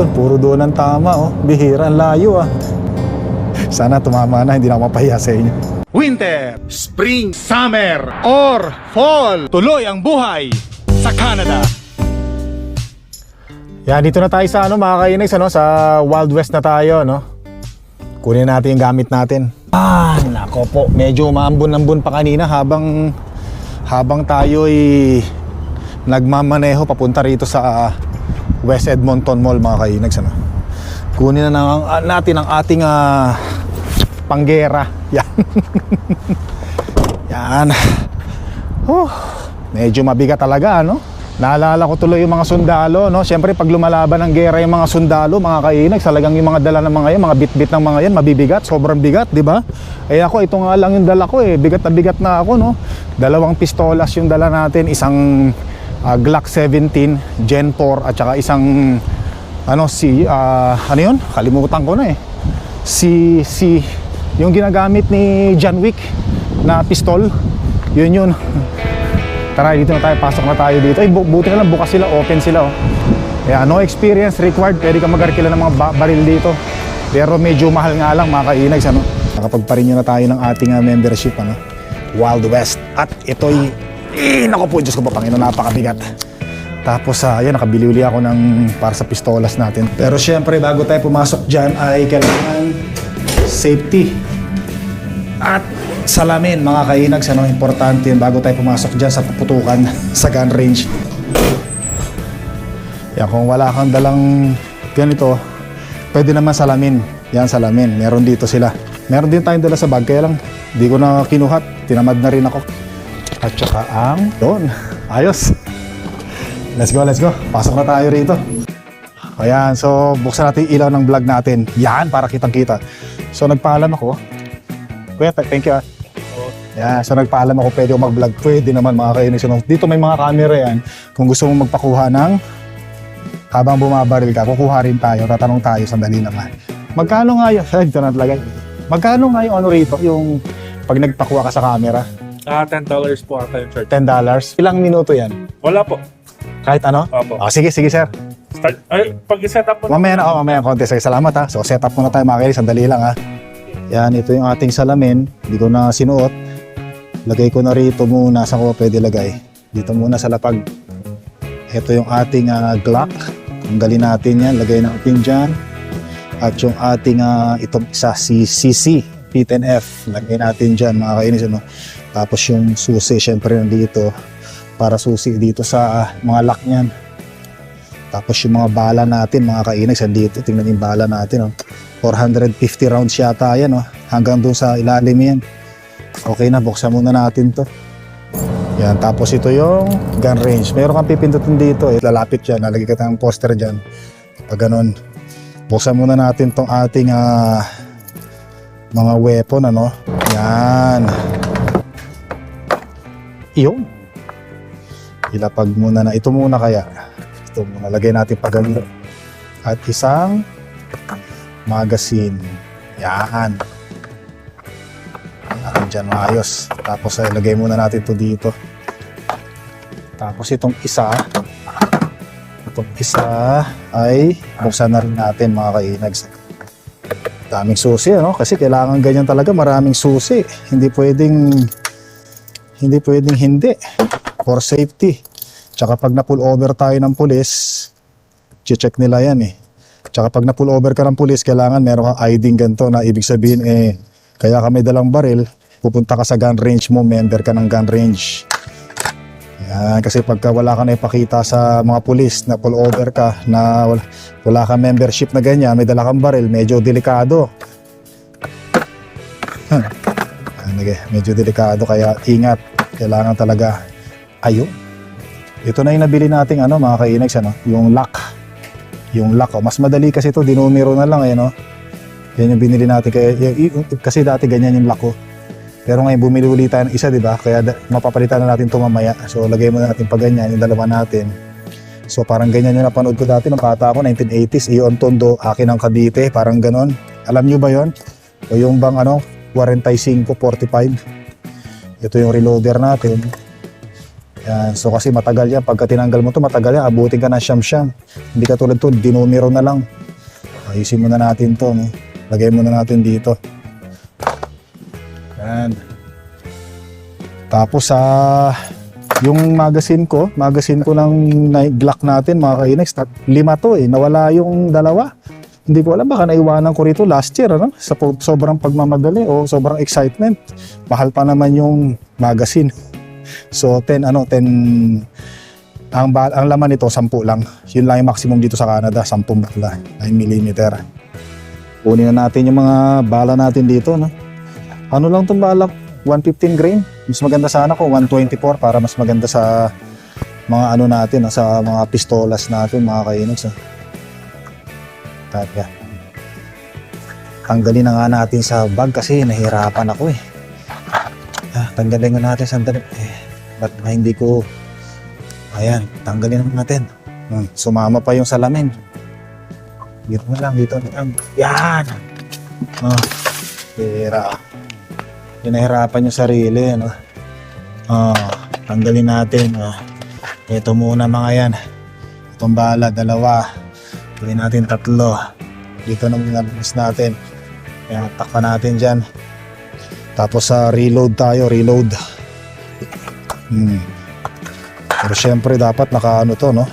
direction. Puro doon ang tama, oh. Bihira, ang layo, ah. Sana tumama na, hindi na ako mapahiya sa inyo. Winter, Spring, Summer, or Fall. Tuloy ang buhay sa Canada. Yan, dito na tayo sa ano, mga kainags, ano, sa Wild West na tayo, no? Kunin natin yung gamit natin. Ah, nako po. Medyo maambon-ambon pa kanina habang habang tayo'y nagmamaneho papunta rito sa West Edmonton Mall, mga kainags, ano? Kunin na ng- ah, natin ang ating ah, panggera. Yan. Yan. Oh, medyo mabigat talaga, ano? Naalala ko tuloy yung mga sundalo, no? Siyempre, pag lumalaban ng gera yung mga sundalo, mga kainag, talagang yung mga dala ng mga yan, mga bitbit ng mga yan, mabibigat, sobrang bigat, di ba? Eh ako, ito nga lang yung dala ko eh, bigat na bigat na ako, no? Dalawang pistolas yung dala natin, isang ah, Glock 17 Gen 4 at saka isang ano si ah, ano yun? Kalimutan ko na eh. Si si yung ginagamit ni John Wick na pistol. Yun yun. Tara, dito na tayo. Pasok na tayo dito. Ay, bu- buti na lang. Bukas sila. Open sila. Oh. Kaya no experience required. Pwede ka mag-arkila ng mga ba- baril dito. Pero medyo mahal nga lang mga kainags. Ano? Nakapagparinyo na tayo ng ating ah, membership. Ano? Wild West. At ito'y... Eh, naku po, Diyos ko pa, Panginoon, napakabigat. Tapos, uh, yan, nakabili uli ako ng para sa pistolas natin. Pero syempre, bago tayo pumasok dyan, ay kailangan safety. At salamin, mga kainags, ano, importante yun bago tayo pumasok dyan sa puputukan sa gun range. Yan, kung wala kang dalang ganito, pwede naman salamin. Yan, salamin. Meron dito sila. Meron din tayong dala sa bag, kaya lang, di ko na kinuhat. Tinamad na rin ako. At saka ang, doon, ayos. Let's go, let's go. Pasok na tayo rito. Ayan, so buksan natin yung ilaw ng vlog natin. Yan, para kitang-kita. So nagpaalam ako. Kuya, th- thank you ah. Yeah, so nagpaalam ako pwede ako mag-vlog. Pwede naman mga kainis. So, dito may mga camera yan. Kung gusto mong magpakuha ng habang bumabaril ka, kukuha rin tayo. Tatanong tayo, sandali naman. Magkano nga yun? Ay, dito na talaga. Magkano nga yung ano rito? Yung pag nagpakuha ka sa camera? Ah, $10 po ata yung charge. $10. Ilang minuto yan? Wala po. Kahit ano? Opo. Oh, sige, sige sir. Start, ay, pag-set up po na. Mamaya na ako, mamaya konti. Sige, salamat ha. So, set up muna tayo mga kainis. Sandali lang ha. Yan, ito yung ating salamin. Hindi ko na sinuot. Lagay ko na rito muna. Saan ko ba pwede lagay? Dito muna sa lapag. Ito yung ating ah, Glock. Tanggalin natin yan. Lagay natin dyan. At yung ating ah, itong isa, si CC. P10F. Lagay natin dyan mga kainis. Ano? Tapos yung susi, syempre nandito. Para susi dito sa ah, mga lock niyan. Tapos yung mga bala natin, mga kainags, andito. Tingnan yung bala natin. Oh. 450 rounds yata yan. Oh. Hanggang doon sa ilalim yan. Okay na, buksan muna natin to. Yan, tapos ito yung gun range. Meron kang pipindutin dito. Eh. Lalapit dyan, lalagay ka ng poster dyan. Pag ganun. Buksan muna natin tong ating ah, mga weapon. Ano? Yan. Iyon. Ilapag muna na. Ito muna kaya. Ito muna. Lagay natin pag ganito. At isang magazine. Yan. Yan dyan maayos. Tapos ay lagay muna natin to dito. Tapos itong isa, itong isa ay buksan na rin natin mga kainags. Daming susi, ano? Kasi kailangan ganyan talaga, maraming susi. Hindi pwedeng hindi pwedeng hindi for safety. Tsaka pag na-pull over tayo ng pulis, check nila yan eh. Tsaka pag na-pull over ka ng pulis, kailangan meron kang ID ganito na ibig sabihin eh, kaya ka may dalang baril, pupunta ka sa gun range mo, member ka ng gun range. Yan, kasi pagka wala ka na ipakita sa mga pulis na pull over ka, na wala, wala kang membership na ganyan, may dala kang baril, medyo delikado. Ano, medyo delikado kaya ingat. Kailangan talaga ayun. Ito na yung nabili nating ano mga kainags ano, yung lock. Yung lock. Oh. Mas madali kasi ito, dinumero na lang eh no. Yan yung binili natin kaya y- y- kasi dati ganyan yung lock ko. Pero ngayon bumili ulit tayo ng isa, di ba? Kaya mapapalitan na natin ito mamaya. So lagay mo na natin pa ganyan, yung dalawa natin. So parang ganyan yung napanood ko dati nung bata ako, 1980s, Ion Tondo, akin ang Cavite, parang ganon. Alam nyo ba yon? O yung bang ano, 45, 45. Ito yung reloader natin. Yan. So kasi matagal yan. Pagka tinanggal mo to matagal yan. Abutin ka na siyam-siyam. Hindi ka tulad to, dinumero na lang. Ayusin muna natin to. No? Lagay muna natin dito. Yan. Tapos sa yung magazine ko, magazine ko ng Glock natin mga kainex, lima to eh, nawala yung dalawa. Hindi ko alam, baka naiwanan ko rito last year, ano? Sa sobrang pagmamadali o sobrang excitement. Mahal pa naman yung magazine. So 10 ano 10 ang ang laman nito 10 lang. Yun lang yung maximum dito sa Canada, 10 bala, 9 mm. Kunin na natin yung mga bala natin dito, no. Ano lang tong bala? 115 grain. Mas maganda sana kung 124 para mas maganda sa mga ano natin, ah, sa mga pistolas natin, mga kainags. Ah. Taga. Tanggalin na nga natin sa bag kasi nahirapan ako eh. Ah, tanggalin nga natin sandali. Eh, ba't ba hindi ko... Ayan, tanggalin na natin. Hmm, sumama pa yung salamin. Dito na lang, dito na lang. Yan! Ah, pera. Pinahirapan yung sarili, ano? Ah, tanggalin natin. Ah. Ito muna mga yan. Itong bala, dalawa. Gawin natin tatlo. Dito na muna bilis natin. Kaya takpan natin dyan. Tapos sa reload tayo, reload. Hmm. Pero syempre dapat naka ano to, no?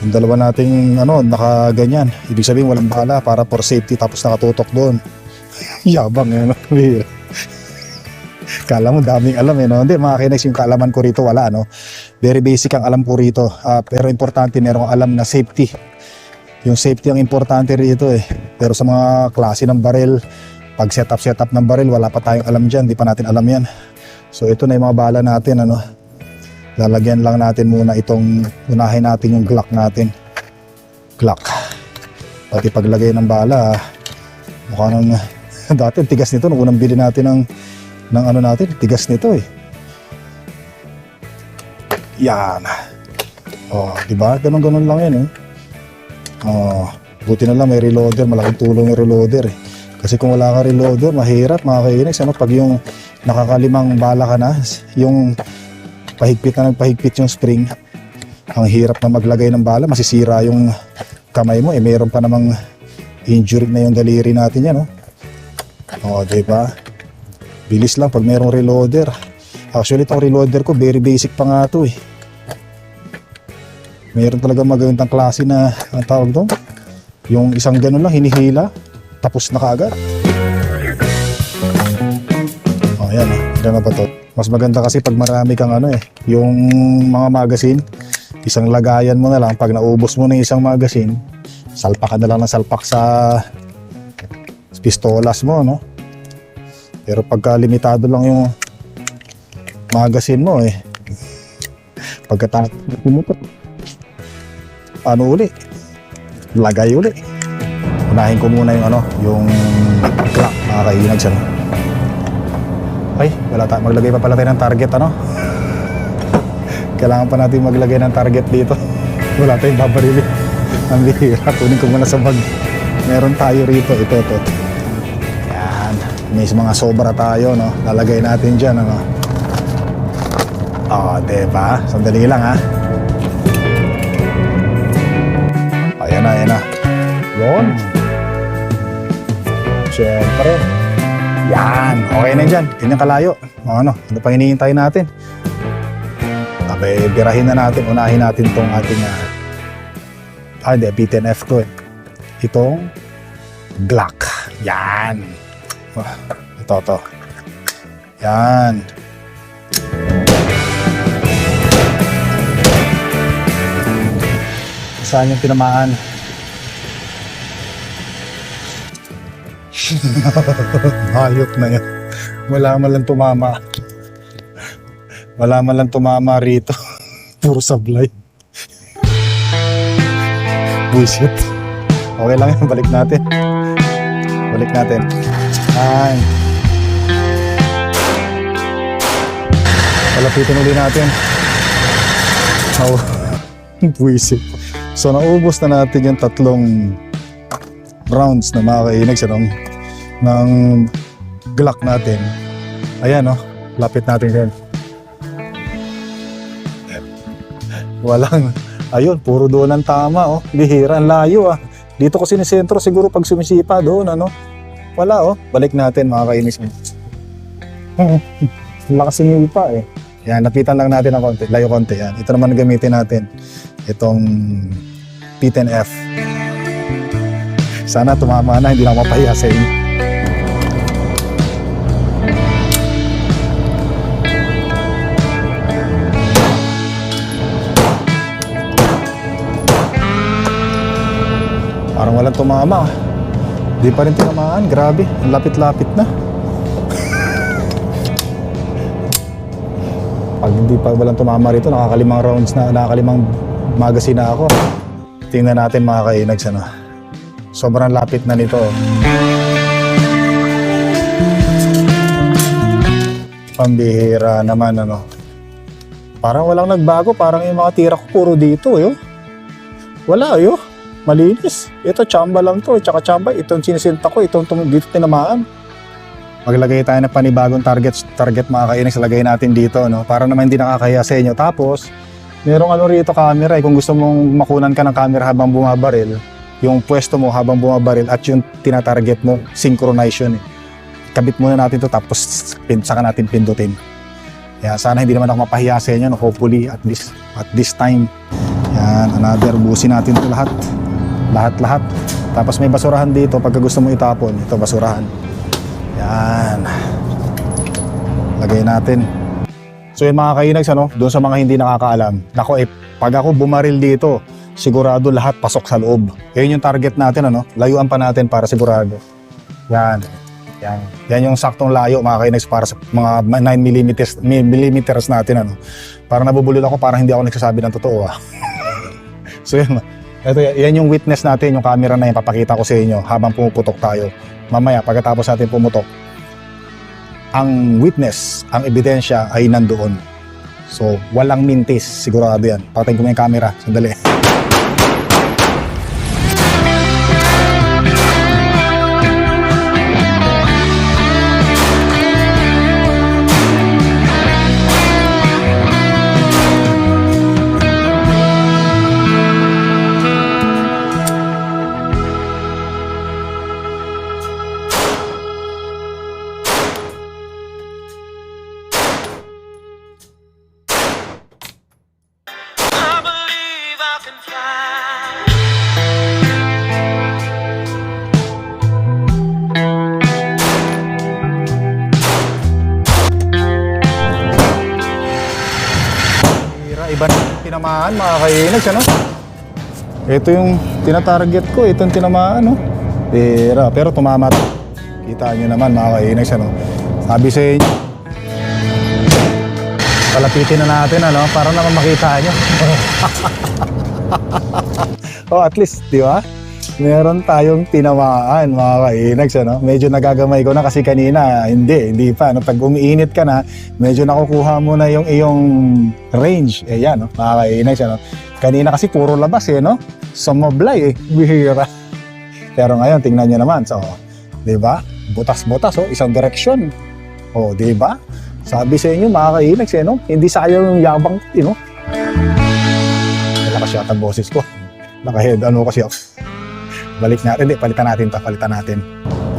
Yung dalawa nating ano, naka ganyan. Ibig sabihin walang bala para for safety tapos nakatutok doon. Yabang eh, no? Kala mo daming alam eh, no? Hindi, mga kinex, yung kaalaman ko rito, wala, no? Very basic ang alam ko rito. Ah, pero importante, meron kong alam na safety. Yung safety ang importante rito eh. Pero sa mga klase ng baril, pag setup setup ng baril, wala pa tayong alam dyan. Di pa natin alam yan. So ito na yung mga bala natin, ano? Lalagyan lang natin muna itong, unahin natin yung Glock natin. Glock. Pati paglagay ng bala, ah, mukha nang, dati tigas nito, nung unang bili natin ng, ng ano natin, tigas nito eh. Yan. Oh, di ba? Ganun-ganun lang yan eh. Oh, buti na lang may reloader, malaking tulong yung reloader eh. Kasi kung wala ka reloader, mahirap mga kainex. Ano, pag yung nakakalimang bala ka na, yung pahigpit na nagpahigpit yung spring, ang hirap na maglagay ng bala, masisira yung kamay mo. Eh, mayroon pa namang injury na yung daliri natin yan. Oh, oh di ba? Bilis lang pag mayroong reloader. Actually, itong reloader ko, very basic pa nga to eh. Mayroon talaga magandang klase na, ang tawag doon, yung isang ganun lang, hinihila, tapos na kaagad. Oh, ayan eh. Na ba to? Mas maganda kasi pag marami kang ano eh, yung mga magazine, isang lagayan mo na lang, pag naubos mo na isang magazine, salpak ka na lang ng salpak sa pistolas mo, no? Pero pagka limitado lang yung magazine mo eh, pagkatapos mo ano uli? Lagay uli. Unahin ko muna yung ano, yung clock, mga kainag siya. no? Ay, wala ta maglagay pa pala tayo ng target ano? Kailangan pa natin maglagay ng target dito. wala tayong babarili. Ang bihira, kunin ko muna sa bag. Meron tayo rito, ito, ito. Yan, may mga sobra tayo, no? Lalagay natin dyan, ano? Oh, diba? Sandali lang, ha? Ayan na, ayan na. Yun. Siyempre. Yan. Okay na dyan. Ganyan kalayo. O ano, ano pang hinihintay natin? Abay, birahin na natin. Unahin natin tong ating ah, ah, hindi, P10F to eh. Itong Glock. Yan. Ah, Ito, to. Yan. Saan yung tinamaan? Hayop na yan. Wala man lang tumama. Wala man lang tumama rito. Puro sablay. Bullshit. Okay lang yan. Balik natin. Balik natin. Ay. Palapitin uli natin. Oh. Buisit. So naubos na natin yung tatlong rounds na makakainig siya ng, ng Glock natin. Ayan, no? Lapit natin yan. Walang, ayun, puro doon ang tama, oh. Bihira, layo, ah. Dito ko sinisentro, siguro pag sumisipa doon, ano. Wala, oh. Balik natin, mga kainis. Lakas sumisipa, eh. Yan, napitan lang natin ng konti, layo konti, yan. Ito naman gamitin natin. Itong P10F. Sana tumama na, hindi na mapahiya sa inyo. Parang walang tumama. Di pa rin tinamaan. Grabe. Ang lapit-lapit na. Pag hindi pa walang tumama rito, nakakalimang rounds na, nakakalimang magazine na ako. Tingnan natin mga kainags, ano. Sobrang lapit na nito. Pambihira naman, ano. Parang walang nagbago. Parang yung mga tira ko puro dito, eh. Wala, eh. Malinis. Ito, chamba lang to. Tsaka chamba, itong sinisinta ko, itong tum- dito tinamaan. Maglagay tayo ng panibagong target, target mga kainis. Lagay natin dito, no? Para naman hindi nakakaya sa inyo. Tapos, merong ano rito camera. Eh. Kung gusto mong makunan ka ng camera habang bumabaril, yung pwesto mo habang bumabaril at yung tinatarget mo, synchronization. Eh. Kabit muna natin to tapos pin, saka natin pindutin. Kaya sana hindi naman ako mapahiya sa inyo. No? Hopefully, at this, at this time, yan, another, busin natin to lahat. Lahat-lahat. Tapos may basurahan dito. Pagka gusto mo itapon, ito basurahan. Yan. Lagay natin. So yung mga kainags, ano, doon sa mga hindi nakakaalam, nako eh, pag ako bumaril dito, sigurado lahat pasok sa loob. Yun yung target natin, ano, layuan pa natin para sigurado. Yan. Yan. Yan yung saktong layo, mga kainags, para sa mga 9 millimeters, natin, ano. Para nabubulol ako, parang hindi ako nagsasabi ng totoo, ah. so yun, ito, yan yung witness natin, yung camera na yan, papakita ko sa inyo habang pumuputok tayo. Mamaya, pagkatapos natin pumutok, ang witness, ang ebidensya ay nandoon. So, walang mintis, sigurado yan. Patayin ko mo yung camera, sandali. Iba na tinamaan, mga kainags, ano? Ito yung tinatarget ko, itong tinamaan, no? Hira, pero tumama. Kita nyo naman, mga kainags, ano? Sabi sa inyo, palapitin na natin, ano? Para naman makita nyo. oh, at least, di ba? Meron tayong tinamaan, mga kainags, ano? Medyo nagagamay ko na kasi kanina, hindi, hindi pa. No? Pag umiinit ka na, medyo nakukuha mo na yung iyong range. Eh, yan, no? mga kainags, ano? Kanina kasi puro labas, eh, no? Sumablay, eh. Bihira. Pero ngayon, tingnan nyo naman. So, di ba? Butas-butas, oh. Isang direksyon. Oh, di ba? Sabi sa inyo, mga kainags, eh, no? Hindi sayang yung yabang, you know? Malakas yata boses ko. Nakahead, ano kasi ako. Balik natin, hindi, palitan natin to, palitan natin.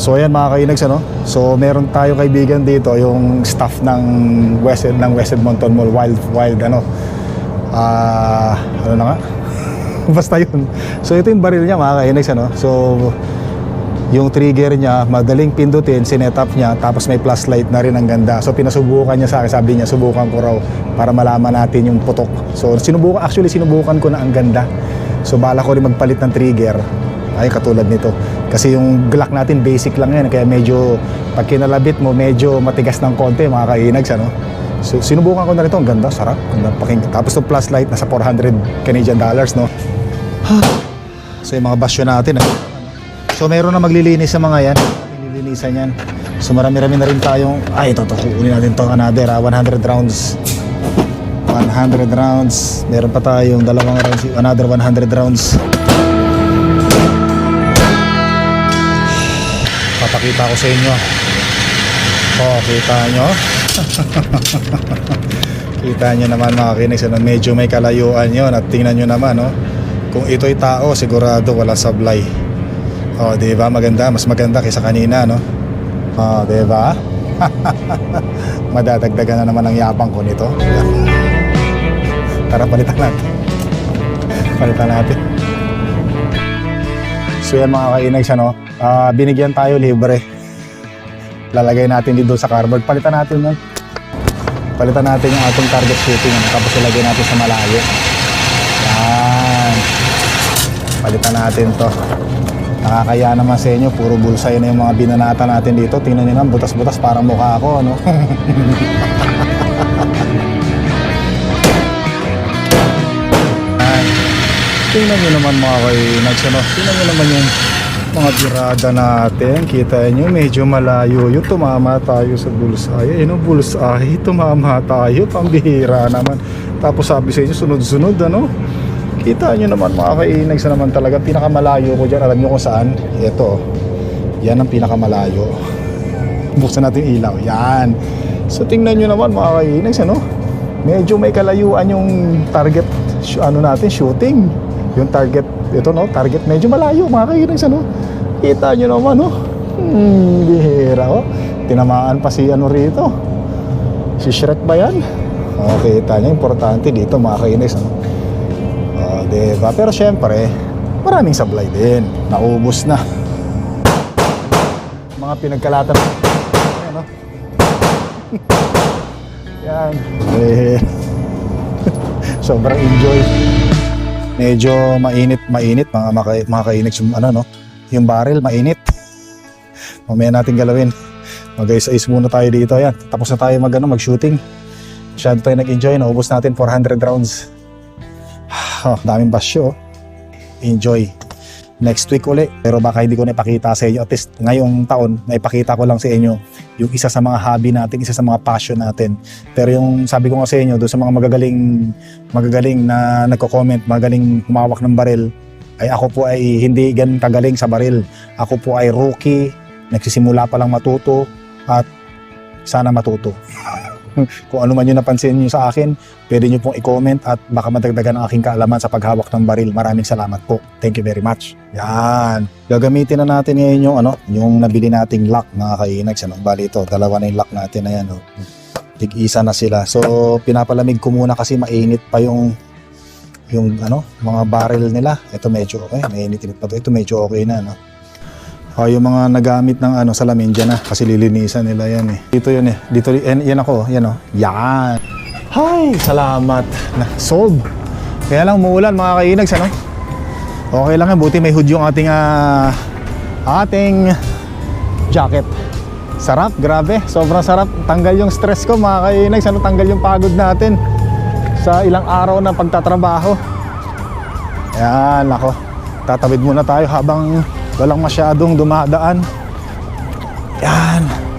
So ayan mga kainags, ano? So meron tayo kaibigan dito, yung staff ng West ng West Edmonton Mall, Wild, Wild, ano? Ah, ano na nga? Basta yun. So ito yung baril niya mga kainags, ano? So yung trigger niya, madaling pindutin, sinet up niya, tapos may flashlight na rin ang ganda. So pinasubukan niya sa akin, sabi niya, subukan ko raw para malaman natin yung putok. So sinubukan, actually sinubukan ko na ang ganda. So bala ko rin magpalit ng trigger. Ay, katulad nito. Kasi yung Glock natin, basic lang yan. Kaya medyo, pag kinalabit mo, medyo matigas ng konti, mga kainags, ano? So, sinubukan ko na rin ito. Ang ganda, sarap. Ganda pakinggan. Tapos yung flashlight, nasa 400 Canadian dollars, no? So, yung mga basyo natin, eh. So meron na maglilinis sa mga yan. Nililinisan yan. So marami-rami na rin tayong, ay ito, ito, kukunin natin to another, ah, 100 rounds. 100 rounds. Meron pa tayong dalawang rounds, another 100 rounds. Papakita ko sa inyo. Oh, kita nyo. Kita nyo naman mga kinags, ano, medyo may kalayuan yon at tingnan nyo naman, no? Kung ito'y tao, sigurado wala sablay. Oh, di ba? Maganda, mas maganda kaysa kanina, no? Oh, di ba? Madadagdagan na naman ang yapang ko nito. Tara, palitan natin. Palitan natin. So yan mga kainags, ano? ah, binigyan tayo libre. Lalagay natin dito sa cardboard. Palitan natin yan. Palitan natin yung ating target shooting. Ano? Tapos ilagay natin sa malayo. Yan. Palitan natin to. Nakakaya naman sa inyo, puro bulsay na yung mga binanata natin dito. Tingnan nyo naman, butas-butas parang mukha ako, ano? Tingnan nyo naman mga kainags, ano? Tingnan nyo naman yung mga birada natin. Kita nyo, medyo malayo yun. Tumama tayo sa bulsay. Ayun, bulsay. Tumama tayo. Pambihira naman. Tapos sabi sa inyo, sunod-sunod, ano? Kita nyo naman mga kainags naman talaga. Pinakamalayo ko dyan. Alam nyo kung saan? Ito. Yan ang pinakamalayo. Buksan natin ilaw. Yan. So tingnan nyo naman mga kainags, ano? Medyo may kalayuan yung target ano natin, shooting. Yung target, ito no, target medyo malayo mga kainags, ano? Kita nyo naman, no? Hmm, bihira, oh. Tinamaan pa si ano rito. Si Shrek ba yan? Okay, kita nyo, importante dito mga kainags, ano? Diba? Pero syempre, maraming sablay din. Naubos na. Mga pinagkalatan. Ayan, oh. Yan. Eh, sobrang enjoy. Medyo mainit, mainit mga maka, mga kainags yung ano no, yung barrel mainit. Mamaya natin galawin. Mag-is muna tayo dito. Yan. Tapos na tayo mag, ano, mag-shooting. Masyado tayo nag-enjoy. Naubos natin 400 rounds. Oh, daming basyo. oh. Enjoy. Next week uli. Pero baka hindi ko naipakita sa inyo. At least ngayong taon, naipakita ko lang sa inyo yung isa sa mga hobby natin, isa sa mga passion natin. Pero yung sabi ko nga sa inyo, doon sa mga magagaling, magagaling na nagko-comment, magaling humawak ng baril, ay ako po ay hindi ganun kagaling sa baril. Ako po ay rookie, nagsisimula pa lang matuto, at sana matuto. Kung ano man yung napansin nyo sa akin, pwede nyo pong i-comment at baka madagdagan ang aking kaalaman sa paghawak ng baril. Maraming salamat po. Thank you very much. Yan. Gagamitin na natin ngayon yung, ano, yung nabili nating lock, mga kainags. Ano? Bali ito, dalawa na yung lock natin na yan. Oh. Tig-isa na sila. So, pinapalamig ko muna kasi mainit pa yung yung ano, mga barrel nila. Ito medyo okay, mainit-init pa to. Ito medyo okay na, no. Oh, yung mga nagamit ng ano salamin dyan na kasi lilinisan nila yan eh. Dito yun eh. Dito yan, yan ako, yan oh. Yan. Hi, salamat. Na, sold. Kaya lang umuulan mga kainags ano. Okay lang yan, buti may hood yung ating ah, ating jacket. Sarap, grabe. Sobrang sarap. Tanggal yung stress ko mga kainags. Ano, tanggal yung pagod natin sa ilang araw na pagtatrabaho. Yan, ako. Tatawid muna tayo habang walang masyadong dumadaan. Yan.